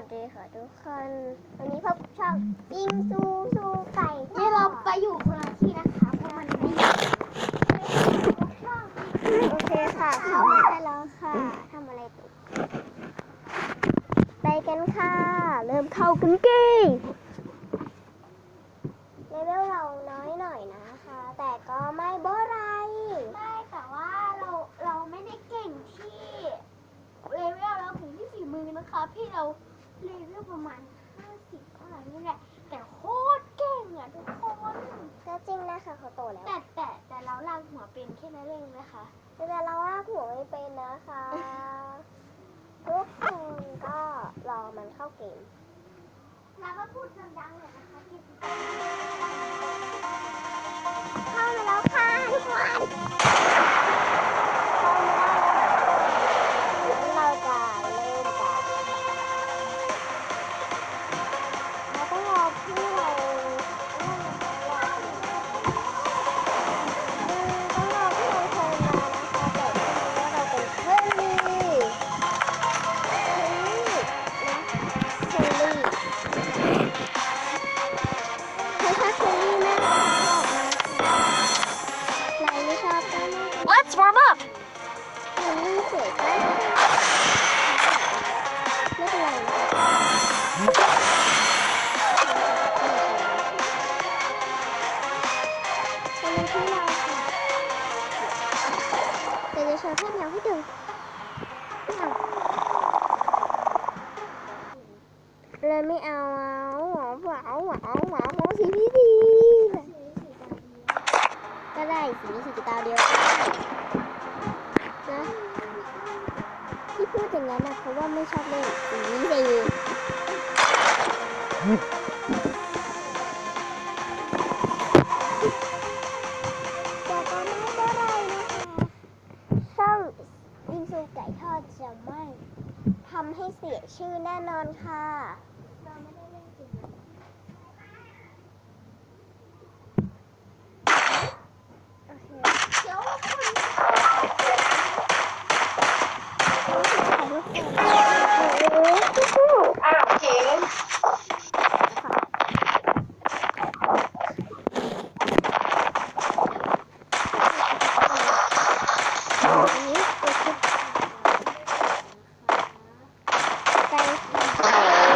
วัสดีค่ะทุกคน วันนี้พบกับช่องยิงซูซูไก่นี่เราไปอยู่คนละที่นะคะเพราะมันไม่อยู่ช่องโอเคค่ะเข้ามาได้แล้วค่ะทำอะไรตุไปกันค่ะ เริ่มเข้ากันกี้เลเวลเราน้อยหน่อยนะคะ แต่ก็ไม่เบอร์ไรไม่แต่ว่าเราเราไม่ได้เก่งที่เลเวลเราถึงที่ฝีมือนะคะพี่เรา เลเวลประมาณ50เท่าไหร่นี่แหละ แต่โคตรเก่งอะทุกคนก็จริงนะคะเขาโตแล้ว แต่แต่แต่เราลากหัวเป็นแค่นั้นเองนะคะ แต่เราลากหัวไม่เป็นนะคะทุกคนก็รอมันเข้าเกมแล้วก็พูดดังๆเลยนะคะพี่เข้ามาแล้วค่ะทุกคน ที่เราค่เดียวจะโชว์ท่าเดียวให้ดูไม่เอาเลยไม่เอาเอาหวาวหวาหวาหวาสีพี่ดีก็ได้สีสีตาเดียวได้นะที่พูดอย่างนั้นนะเพราะว่าไม่ชอบเล่นสีสี ทอดจะไม่ทำให้เสียชื่อแน่นอนค่ะ เราไม่ได้เล่นจริงโอเคเดี๋ยวคุณอ้าวเข็มโอ้โห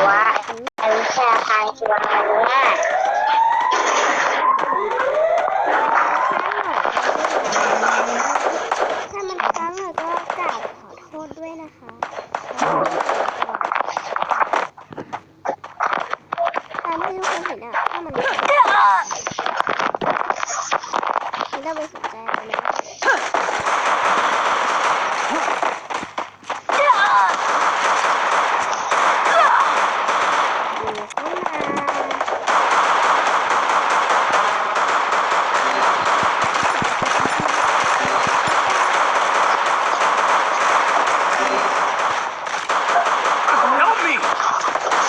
ว่าอวิชาทางชีวะเนี่ย ถ้ามันค้างอะก็กราบขอโทษด้วยนะคะตามที่ทุกคนเห็นอะถ้ามันไม่ต้องไปสนใจมันนะอยู่เข้ามา Help me! First blood. Triple kill. อยู่ละอยู่เถอะที่ไม่เป็นไรค่ะเราเล่นเสร็จแล้วก็คือถ้าใครแพ้อย่างนี้เนี่ยก็ไม่ต้องไปพูดค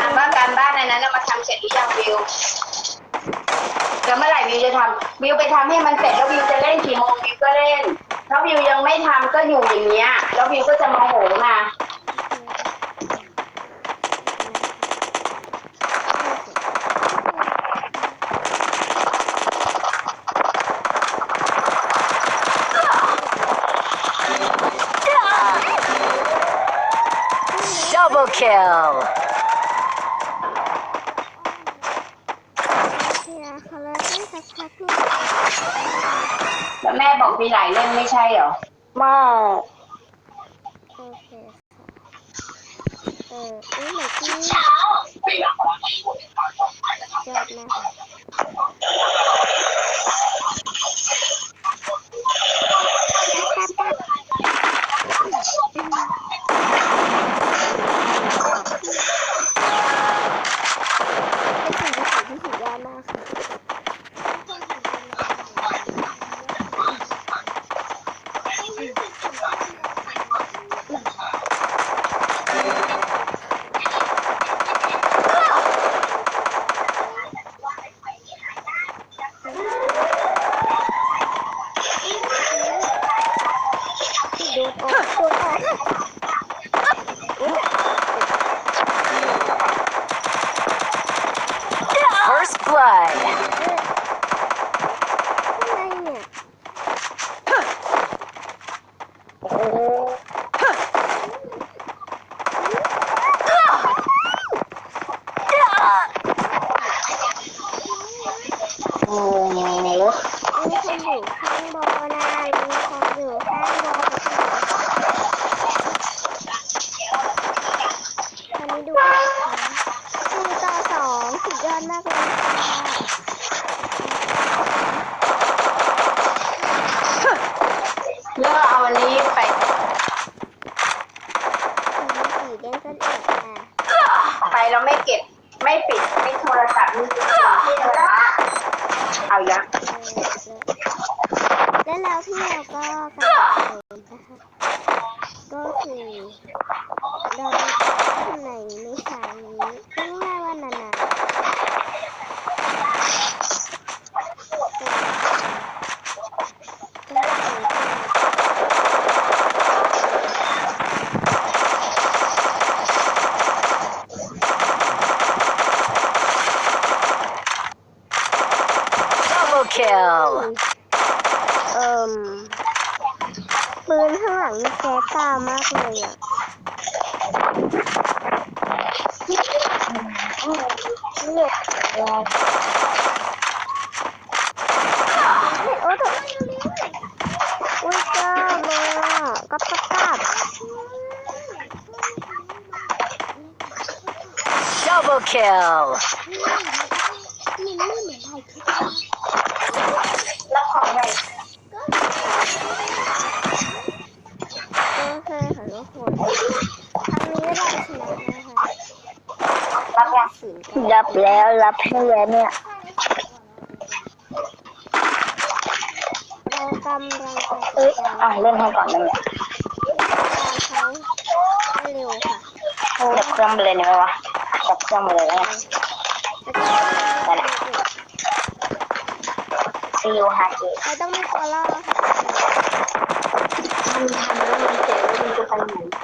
ถามว่าการบ้านในนั้นนะมาทำเสร็จหรือยังวิวแล้วเมื่อไหร่วิวจะทำวิวไปทำให้มันเสร็จแล้ววิวจะเล่นกี่โมงวิวก็เล่นถ้าวิวยังไม่ทำก็อยู่อย่างเงี้ย แล้ววิวก็จะโมโหมา Double kill. มีหลายเล่มไม่ใช่เหรอไม่โอเคค่ะเออเอ้ยเมื่อกี้จบนะปั๊บ ยอดมากเลยค่ะ แล้วก็เอาอันนี้ไป สีแดงต้นเอกค่ะ ไปเราไม่เก็บ ไม่ปิดไม่โทรศัพท์นี่คือสิ่งที่เธอละเอายัง แล้วแล้วพี่เราก็กำลังเดินนะคะก็คือเราทำในในสายนี้ง่ายๆว่านานาก็คือ Double kill. เอิ่มปืนข้างหลังนี่แก๊สตามากเลยอะเลือดแรงโอ้ถูกอุ้ยเจ้าเลยอะกับกับกับ Double kill. รับของไง โอเค ค่ะทุกคนครั้งนี้เราชนะนะคะรับยังสินกันรับแล้วรับให้แล้วเนี่ยเรากำลังจะเอ้ยการอะเล่นให้ก่อนนั่นแหละเขาให้เร็วค่ะจับเครื่องไปเลยได้ไหมวะจับเครื่องไปเลยแล้วกันแล้วก็ซีอูฮาเกะเราต้องมีตัวล่อค่ะมันทำแล้วมันเจ็บแล้วมันจะไปไหน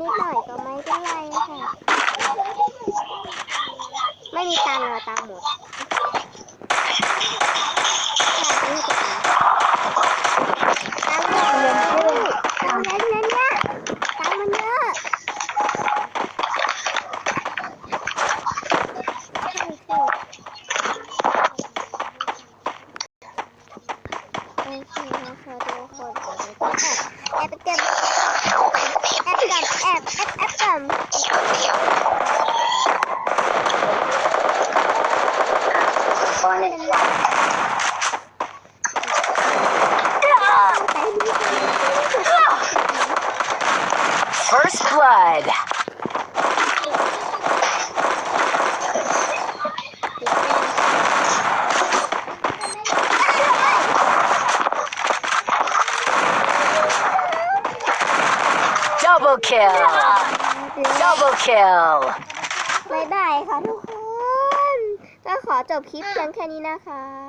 นิดหน่อยก็ไม่เป็นไรค่ะ ไม่มีตังค์เหรอตังค์หมดตังค์หมดเลยตังค์เยอะเนี่ยตังค์มันเยอะโอเคนะคะทุกคนแอบแอบเก็บแอบกับแอบแอบแอบกับ ตอนนี้ First blood. Double kill. Double kill. บายบายค่ะทุกคน ก็ขอจบคลิปเพียงแค่นี้นะคะ